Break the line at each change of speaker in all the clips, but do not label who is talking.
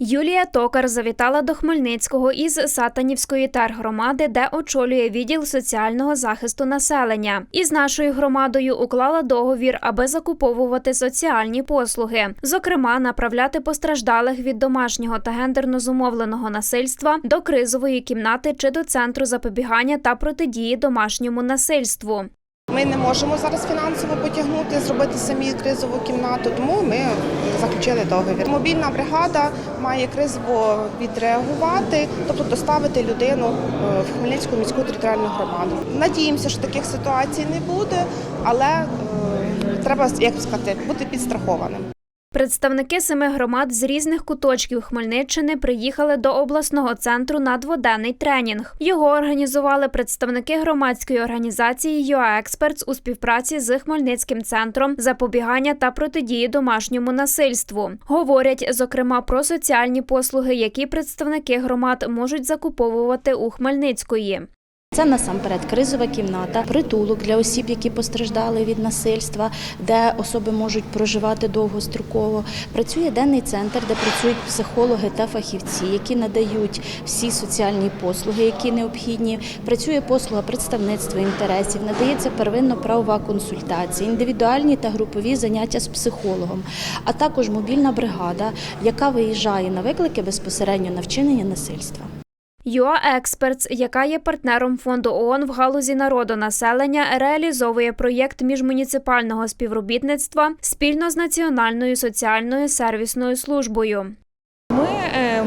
Юлія Токар завітала до Хмельницького із Сатанівської тергромади, де очолює відділ соціального захисту населення. Із нашою громадою уклала договір, аби закуповувати соціальні послуги, зокрема, направляти постраждалих від домашнього та гендерно зумовленого насильства до кризової кімнати чи до центру запобігання та протидії домашньому насильству.
Ми не можемо зараз фінансово потягнути, зробити самі кризову кімнату, тому ми заключили договір. Мобільна бригада має кризово відреагувати, тобто доставити людину е, в Хмельницьку міську територіальну громаду. Надіємося, що таких ситуацій не буде, але е, треба як сказати, бути підстрахованим.
Представники семи громад з різних куточків Хмельниччини приїхали до обласного центру на дводенний тренінг. Його організували представники громадської організації «ЮАЕкспертс» у співпраці з Хмельницьким центром запобігання та протидії домашньому насильству. Говорять зокрема про соціальні послуги, які представники громад можуть закуповувати у Хмельницької.
Це насамперед кризова кімната, притулок для осіб, які постраждали від насильства, де особи можуть проживати довгостроково. Працює денний центр, де працюють психологи та фахівці, які надають всі соціальні послуги, які необхідні. Працює послуга представництва інтересів, надається первинно правова консультація, індивідуальні та групові заняття з психологом, а також мобільна бригада, яка виїжджає на виклики безпосередньо на вчинення насильства.
ЮА Експертс, яка є партнером фонду ООН в галузі народонаселення, реалізовує проєкт міжмуніципального співробітництва спільно з Національною соціальною сервісною службою.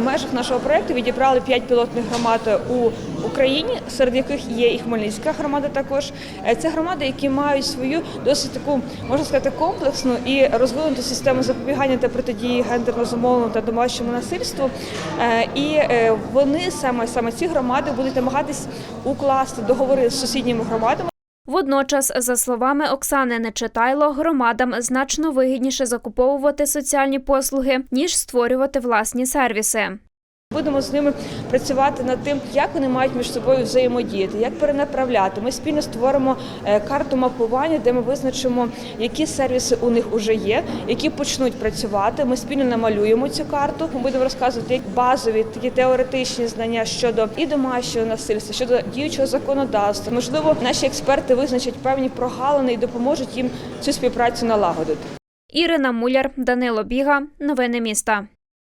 Межах нашого проєкту відібрали п'ять пілотних громад у Україні, серед яких є і Хмельницька громада. Також Е, це громади, які мають свою досить таку можна сказати комплексну і розвинуту систему запобігання та протидії гендерно зумовленому та домашньому насильству. Е, І е, вони саме саме ці громади будуть намагатись укласти договори з сусідніми громадами.
Водночас, за словами Оксани Нечитайло, громадам значно вигідніше закуповувати соціальні послуги ніж створювати власні сервіси.
Будемо з ними працювати над тим, як вони мають між собою взаємодіяти, як перенаправляти. Ми спільно створимо е, карту мапування, де ми визначимо, які сервіси у них вже є, які почнуть працювати. Ми спільно намалюємо цю карту. Ми будемо розказувати як базові такі теоретичні знання щодо і домашнього насильства, щодо діючого законодавства. Можливо, наші експерти визначать певні прогалини і допоможуть їм цю співпрацю налагодити.
Ірина Муляр, Данило Біга. Новини міста.